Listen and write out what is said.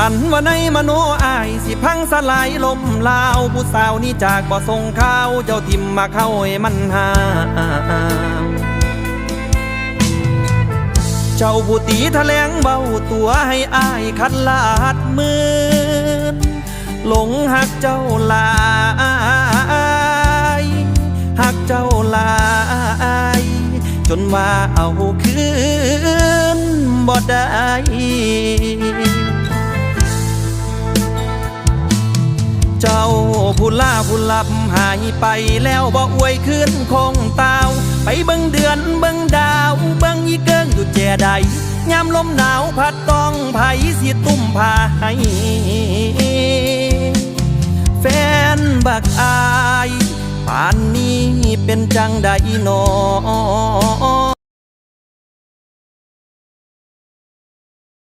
อันว่าในมโนอายสิพังสลายลมลาวผู้สาวนี่จากบ่ส่งข่าวเจ้าทิมมาเข้าให้มันหาเจ้าผู้ตีแถลงเบาตัวให้อายคัดลาดมืนหลงหักเจ้าลายหักเจ้าลายจนว่าเอาคืนบ่ได้ เจ้าผู้ล่าผู้ลับหายไปแล้วบ่อวยขึ้นคงตาว ไปเบิ่งเดือนเบิ่งดาวเบิ่งอีเกิงอยู่แจใดยามลมหนาวพัดต้องไผสิตุ้มพาให้แฟนบักอาย ป่านนี้เป็นจังใดหนอ